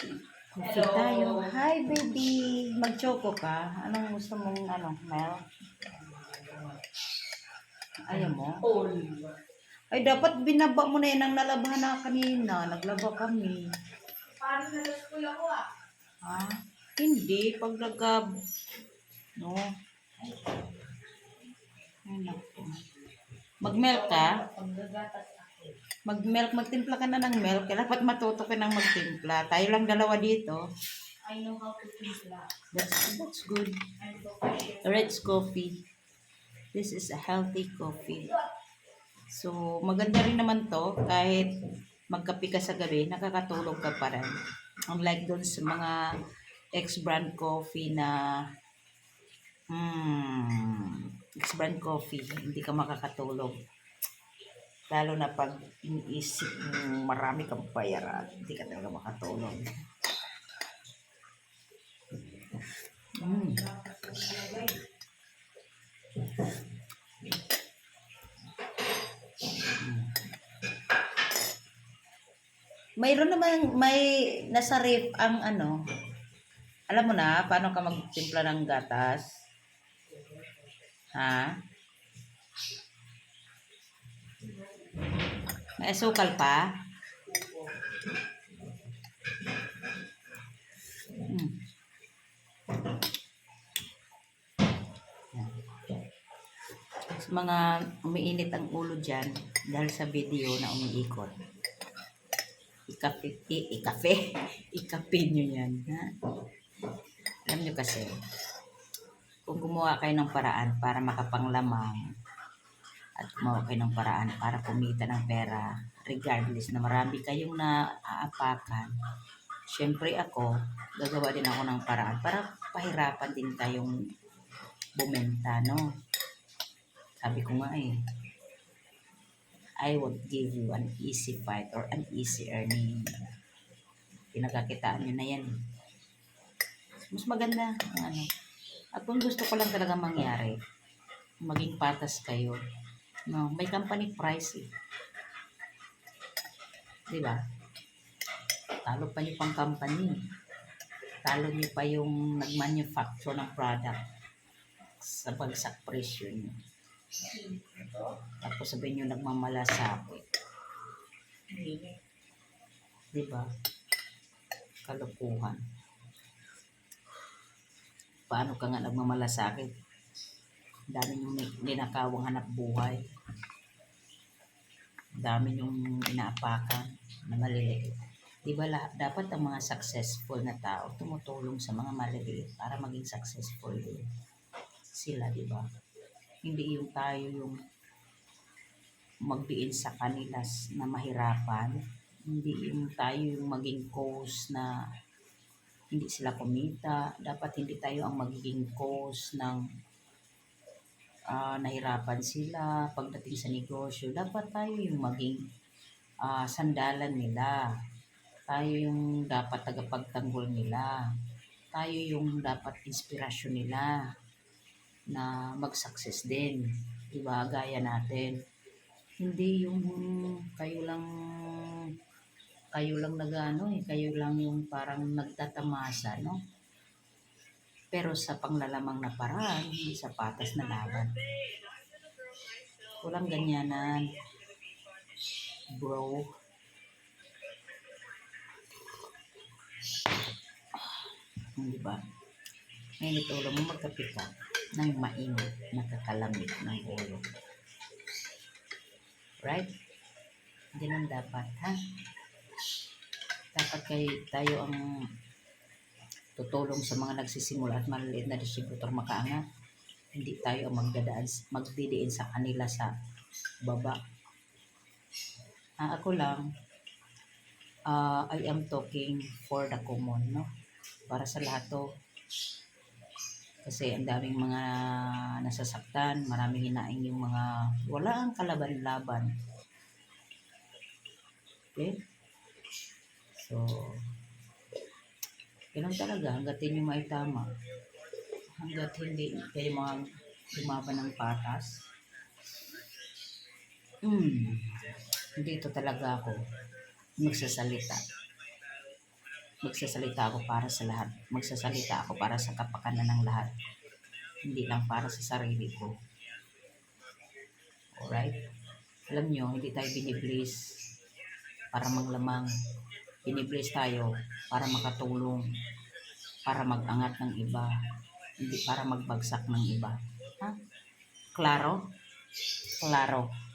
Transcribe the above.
Coffee tayo. Hi, baby. Mag-choco ka. Anong gusto mong, ano, Mel? Ayaw mo? All. Ay, dapat binaba mo na yan ang nalabahan na kanina. Naglaba kami. Paano na sa school ako ah? Ha? Hindi. Pag nagab... No. Ay, naku. Mag-milk ka? Paggagatas ako. Mag-milk, magtimpla ka na ng milk. Kaya dapat matuto ka ng magtimpla. Tayo lang dalawa dito. I know how to timpla. That's, that's good. I'm professional. Red coffee. This is a healthy coffee. So, maganda rin naman to kahit magkape ka sa gabi, nakakatulog ka pa rin. Unlike doon sa mga ex-brand coffee na hmm, ex-brand coffee, hindi ka makakatulog. Lalo na pag iniisip mo marami kang bayaran, hindi ka talaga makatulog. Mm. Mayroon naman, may nasa ref ang ano, alam mo na, paano ka magtimpla ng gatas? Ha? May asukal pa? Hmm. Mga umiinit ang ulo dyan dahil sa video na umiikot. Ikape, ikape, ikape nyo yan. Ha? Alam nyo kasi, kung gumawa kayo ng paraan para makapanglamang at gumawa kayo ng paraan para kumita ng pera, regardless na marami kayong naaapakan, syempre ako, gagawa din ako ng paraan para pahirapan din kayong bumenta, no? Sabi ko nga eh, I would give you an easy fight or an easy earning. Pinagkakitaan nyo na yan. Mas maganda ang ano. At kung gusto ko lang talaga mangyari, maging patas kayo. No, may company price eh. Di ba? Talo pa nyo pang company. Talo nyo pa yung nag-manufacture ng product sa bagsak presyo nyo. Tapos sabihin nyo nagmamalasakit. Di ba? Kalukuhan. Paano ka nga nagmamalasakit? Dami yung ninakawang hanap buhay. Dami yung inaapakan na maliliit. Di ba la, dapat ang mga successful na tao tumutulong sa mga maliliit para maging successful din sila, di ba? Hindi yung tayo yung magdiin sa kanila na mahirapan. Hindi yung tayo yung maging cause na hindi sila kumita. Dapat hindi tayo ang magiging cause ng ah, nahirapan sila pagdating sa negosyo. Dapat tayo yung maging ah, sandalan nila. Tayo yung dapat tagapagtanggol nila. Tayo yung dapat inspirasyon nila na mag-success din. Diba? Gaya natin. Hindi yung kayo lang kayo lang nagano eh, kayo lang yung parang nagtatamasa, no? Pero sa panglalamang na paraan, sa patas na laban. Walang ganyanan. Bro. Hindi ba? Ngayon ito, ulo mo magkape ka ng mainit na kakalamit ng ulo. Right? Ganun dapat, ha? Dapat kay tayo ang tutulong sa mga nagsisimula at maliliit na distributor makaangat. Hindi tayo magdadaan, magdidiin sa kanila sa baba. Ah, ako lang, ah, I am talking for the common, no? Para sa lahat to. Kasi ang daming mga nasasaktan, maraming hinaing yung mga wala ang kalaban-laban. Okay? So, ganun talaga, hanggat hindi may tama. Hanggat hindi kayo mga lumaban ng patas. Hmm, dito talaga ako magsasalita. Magsasalita ako para sa lahat. Magsasalita ako para sa kapakanan ng lahat. Hindi lang para sa sarili ko. Alright? Alam nyo, hindi tayo binibliss para maglamang. Binibliss tayo para makatulong, para magangat ng iba, hindi para magbagsak ng iba. Ha? Klaro? Klaro.